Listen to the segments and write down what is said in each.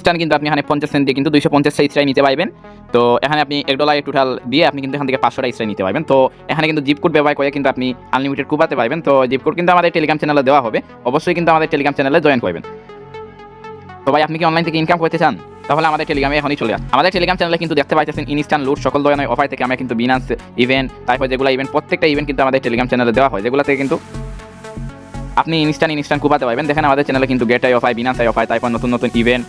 Instant কিন্তু আপনি এখানে পঞ্চাশ সেন্ট দিয়ে কিন্তু দুইশো পঞ্চাশটা ইস্ট্রাই নিতে পারবেন তো এখানে আপনি এক ডলার টোটাল দিয়ে আপনি কিন্তু এখান থেকে পাঁচশোটা ইস্ট্রাই নিতে পারবেন তো এখানে কিন্তু জিপ কোড ব্যবহার করে কিন্তু আপনি আনলিমিটেড কুপাতে পারবেন তো জিপ কোড কিন্তু আমাদের টেলিগ্রাম চ্যানেলে দেওয়া হবে। অবশ্যই কিন্তু আমাদের টেলিগ্রাম চ্যানেলে জয়েন করবেন। তো ভাই, আপনি কি অনলাইন থেকে ইনকাম করতে চান? তাহলে আমাদের টেলিগ্রামে এখনই চলে আসুন আমাদের টেলিগ্রাম চ্যানেলে কিন্তু দেখতে পাচ্ছেন ইনস্ট্যান্ট লুট সকল ধরনের অফার থেকে আমরা কিন্তু বিনান্স ইভেন্ট তারপর যেগুলো ইভেন্ট প্রত্যেকটা ইভেন্ট কিন্তু আমাদের টেলিগ্রাম চ্যানেলে দেওয়া হয়। যেগুলো থেকে কিন্তু আপনি ইনস্টান ইনস্টান কুপাতে পারবেন দেখেন আমাদের চ্যানেলে কিন্তু get I offer Binance I তারপর নতুন নতুন ইভেন্ট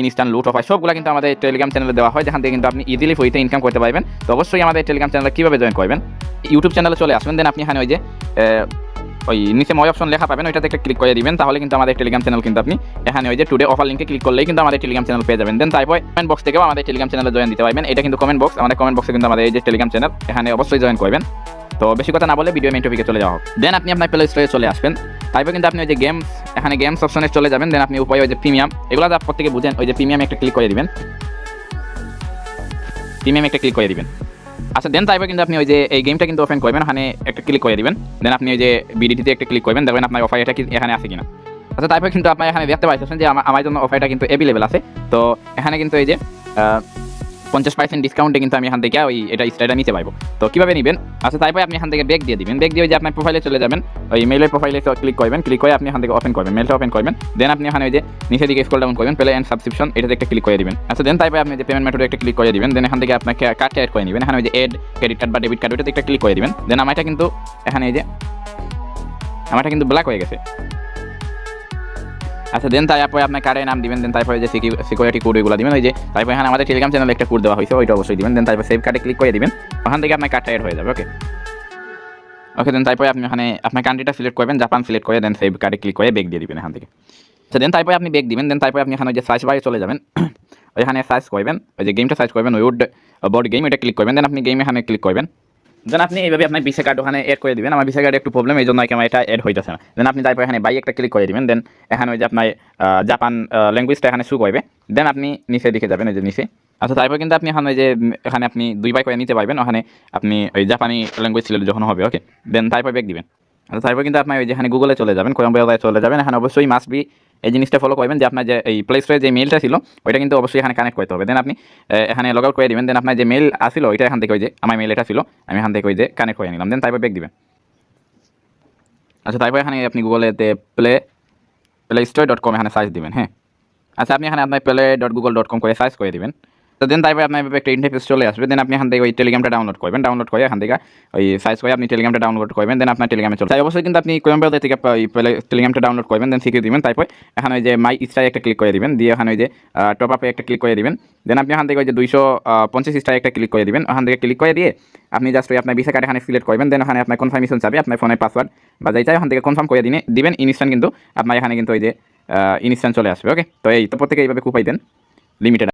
ইনস্ট্যান্ট লুট অফার সবগুলো কিন্তু আমাদের টেলিগ্রাম চ্যানেলে দেওয়া হয়। যেখান থেকে কিন্তু আপনি ইজিলি ফ্রিতে ইনকাম করতে পারবেন। তো অবশ্যই আমাদের টেলিগ্রাম চ্যানেলে কীভাবে জয়েন করবেন? ইউটিউব চ্যানেলে চলে আসবেন। দেন আপনি এখানে ওই যে ওই নিচে মই অপশন লেখা পাবেন। ওইটাতে একটা ক্লিক করে দিবেন। তাহলে কিন্তু আমাদের টেলিগ্রাম চ্যানেল কিন্তু আপনি এখানে ওই যে টুডে অফার লিঙ্কে ক্লিক করলেই কিন্তু আমাদের টেলিগ্রাম চ্যানেল পেয়ে যাবেন। দেন তারপর কমেন্ট বক্স থেকেও আমাদের টেলিগ্রাম চ্যানেলে জয়েন দিতে পারবেন। এটা কিন্তু কমেন্ট বক্স আমাদের কমেন্ট বক্সে কিন্তু আমাদের এই যে টেলিগ্রাম চ্যানেল এখানে অবশ্যই জয়েন করবেন। তো বেশি কথা না বলে ভিডিও মেন টপিকে চলে যাওয়া হোক। দেন আপনি আপনার প্লে স্টোরে চলে আসবেন। তারপর কিন্তু আপনি ওই যে গেমস এখানে গেমস অপশনে চলে যাবেন। দেন আপনি উপায় ওই যে প্রিমিয়াম এগুলো যা প্রত্যেকে বুঝেন, ওই যে প্রিমিয়াম একটা ক্লিক করে দিবেন। প্রিমিয়াম একটা ক্লিক করে দিবেন। আচ্ছা দেন তারপর কিন্তু আপনি ওই যে এই গেমটা কিন্তু ওপেন করবেন, ওখানে একটা ক্লিক করে দিবেন। দেন আপনি ওই যে বিডিটিতে একটা ক্লিক করবেন, দেখবেন আপনার অফার এটা এখানে আছে কিনা। আচ্ছা তারপর কিন্তু আপনার এখানে দেখতে পাচ্ছেন যে আমার জন্য অফারটা কিন্তু অ্যাভেলেবেল আছে। তো এখানে কিন্তু এই যে পঞ্চাশ পার্সেন্ট ডিসকাউন্টে কিন্তু আমি এখান থেকে ওই এটা স্টাইলটা নিতে পারব। তো কীভাবে নেবেন? আচ্ছা তারপরে আপনি এখান থেকে ব্যাগ দিয়ে দিবেন। ব্যাগ দিয়ে যে আপনার প্রোফাইলে চলে যাবেন। ওই মেলের প্রোফাইলে ক্লিক করবেন। ক্লিক করে আপনি এখান থেকে ওপেন করবেন। মেলটা ওপেন করবেন। দেন আপনি এখানে ওই যে নিচে দিকে স্ক্রল ডাউন করবেন। প্লে অ্যান্ড সাবস্ক্রিপশন এটাতে একটা ক্লিক করে দিবেন। আচ্ছা দেন তারপরে আপনি যে পেমেন্ট মেথডে একটা ক্লিক করে দিবেন দেন এখান থেকে আপনাকে কার্ডটা অ্যাড করে নেবেন। এখানে ওই যে এড ক্রেডিট কার্ড বা ডেবিট কার্ড ওইটাতে একটা ক্লিক করে দিবেন। দেন আমারটা কিন্তু এখানে এই যে, আমারটা কিন্তু ব্ল্যাক হয়ে গেছে। আচ্ছা দেন তারপরে আপনার কার্ডের নাম দিবেন, দেন তারপরে যে সিকিউরিটি কোড এগুলো দিবেন, ওই যে তারপর এখানে আমাদের টেলিগ্রাম চ্যানেলে একটা কোড দেওয়া হয়েছে, ওইটা অবশ্যই দিবেন, দেন তারপর সেভ কার্ডে ক্লিক করে দিবেন, ওখান থেকে আপনার কার্ডটা অ্যাড হয়ে যাবে ওকে ওকে দেন তারপরে আপনি ওখানে আপনার কান্ট্রিটা সিলেক্ট করবেন জাপান সিলেক্ট করে, দেন সেভ কার্ডে ক্লিক করে বেগ দিয়ে দিবেন এখান থেকে। আচ্ছা দেন তারপরে আপনি বেগ দিবেন, দেন তারপরে আপনি এখানে যে সার্চ বারে চলে যাবেন, ওইখানে সার্চ করবেন, ওই যে গেমটা সার্চ করবেন, ওই উড বোর্ড গেম এটা ক্লিক করবেন, দেন আপনি গেমে এখানে ক্লিক করবেন। দেন আপনি এইভাবে আপনার ভিসা কার্ড ওখানে অ্যাড করে দিবেন। আমার ভিসা কার্ডে একটু প্রবলেম এই জন্য আমার এটা অ্যাড হইতেছে না। দেন আপনি তারপর এখানে বাই একটা ক্লিক করে দিবেন। দেন এখানে ওই যে আপনার জাপান ল্যাঙ্গুয়েজটা এখানে শু করবে। দেন আপনি নিচে দিকে যাবেন ওই যে নিচে। আচ্ছা তারপর কিন্তু আপনি এখানে ওই যে এখানে আপনি দুই বাই করে নিতে পারবেন। ওখানে আপনি ওই জাপানি ল্যাঙ্গুয়েজ সিলেক্ট যখন হবে ওকে দেন তারপর ব্যাক দিবেন। আচ্ছা তারপর কিন্তু আপনি ওই যেখানে গুগলে চলে যাবেন কোয়াম চলে যাবেন। এখানে অবশ্যই মাস্ট বি এই জিনিসটা ফলো করবেন যে আপনার যে এই প্লে স্টোরে যে মেলটা ছিল, ওইটা কিন্তু অবশ্যই এখানে কানেক্ট করতে হবে। দেন আপনি এখানে লগ আউট করে দেবেন দেন আপনার যে মেল আসিল, ওইটা এখান থেকে ওই যে আমার মেল এটা ছিল, আমি এখান থেকে ওই যে কানেক্ট করে নিলাম। দেন তারপর ব্যাক দিবেন। আচ্ছা তারপর এখানে আপনি গুগলেতে play play store dot com এখানে সার্চ দিবেন হ্যাঁ? আচ্ছা আপনি এখানে আপনার play dot Google dot com করে সার্চ করে দিবেন। তো দেন তারপরে আপনার এভাবে একটা ইন্টারফেস চলে আসবে দেন আপনি এখান থেকে ওই টেলিগ্রামটা ডাউনলোড করবেন ডাউনলোড করে এখান থেকে ওই সার্চ করে আপনি টেলিগ্রামটা ডাউনলোড করবেন দেন আপনার টেলিগ্রামে চলে তাই অবশ্যই কিন্তু আপনি কোয়েম্বাউতে থেকে টেলিগ্রামটা ডাউনলোড করবেন দেন শিখিয়ে দিবেন, তারপর এখানে ওই যে মাই স্টার একটা ক্লিক করে দিবেন, দিয়ে এখানে ওই যে টপ আপে একটা ক্লিক করে দিবেন দেন আপনি এখান থেকে ওই যে দুইশো পঞ্চাশ স্টার একটা ক্লিক করে দিবেন, ওখান থেকে ক্লিক করে দিয়ে আপনি জাস্ট ওই আপনার ভিসা কার্ড এখানে সিলেক্ট করবেন দেন ওখানে আপনার কনফার্মেশন চাবে, আপনার ফোনের পাসওয়ার্ড বা যাই চাই, ওখান থেকে কনফার্ম করে দিনে দিবেন ইনস্ট্যান্ট কিন্তু আপনার এখানে কিন্তু ওই যে ইনস্ট্যান্ট চলে আসবে ওকে তো এই তো প্রত্যেকে এইভাবে কুপাইতেন লিমিটেড